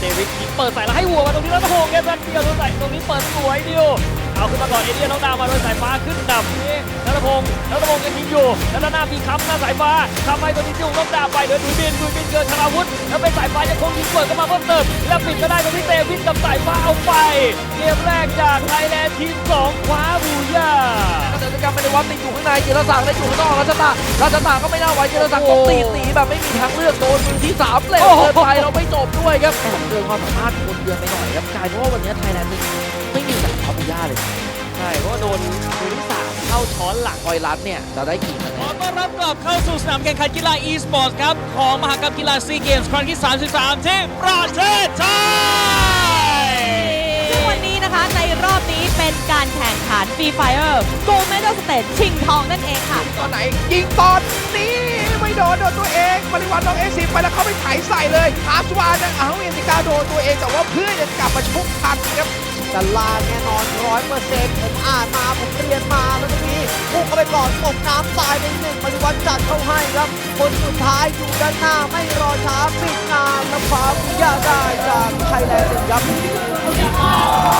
เดวิทยิงเปิดใส่แล้วให้หัวมาตรงนี้แล้วโหเกมกันเดียวโดนใส่ตรงนี้เปิดสวยดียวเอาขึ้นมาก่อนเอเดียนน้องดาวมาโดนสายฟ้าขึ้นดับนี่นัทพงศ์นัทพงศ์ยังยิงอยู่แล้วนหน้ามีค้ำหน้าสายฟ้าค้ำไปตัวนี้ยุ่งน้องดาวไปเดินดุยบินดุยบินเกินธนาวุฒิแล้วเป็นสายฟ้ายังคงยิงเปิดเข้ามาเพิ่มเติมแล้วปิดก็ได้ตรงนี้เตวินกับสายฟ้าเอาไปเกมแรกจากไทยแลนด์ทีมสองคว้า กษตรกรรมไม่ได้วัดติดอยู่ข้างในจิรศักดิ์ได้อยู่ข้างนอกรัชตารัชตาก็ไม่น่าไหวจิรศักดิ์ต้องตีตีแบบไม่มีทางเลือกโดนมือที่สามเล่นโอ้โหเกินไปเราไม่จบด้วยครับแอบเกินความสามารถคนเยือนไปหน่อยครับกลายเป็นว่าวันนี้ไทยแลนด์ไม่มีจากคาบูย่าเลยใช่เพราะว่าโดนมือที่สามเข้าช้อนหลังคอยรัดเนี่ยจะได้กี่คะแนขอนต้อนรับกลับเข้าสู่สนามแข่งขันกีฬา e-sport ครับของมหกรรมกีฬาซีเกมส์ครั้งที่ 33 ที่ประเทศไทย รอบนี้เป็นการแข่งขัน Free Fire Gold Medal Stage ชิงทองนั่นเองค่ะ ตอนไหนยิงตอนนี้ไม่โดนโดนตัวเองบริวันน้องเอซีไปแล้วเขาไปไถใส่เลยคาสวานนะเอาเอซิกาโดนตัวเองแต่ว่าเพื่อนยังกลับมาชุบทันครับแต่ลาแน่นอนร้อยเปอร์เซ็นต์ผมอ่านมาผมเรียนมาแล้วก็มีพุ่งเข้าไปก่อนตกน้ำตายไปหนึ่งปฏิวัติจัดเข้าให้ครับ คนสุดท้ายอยู่ด้านหน้าไม่รอช้าปิดงานและคว้าผู้ยาได้จากไทยแลนด์หนึ่งครับ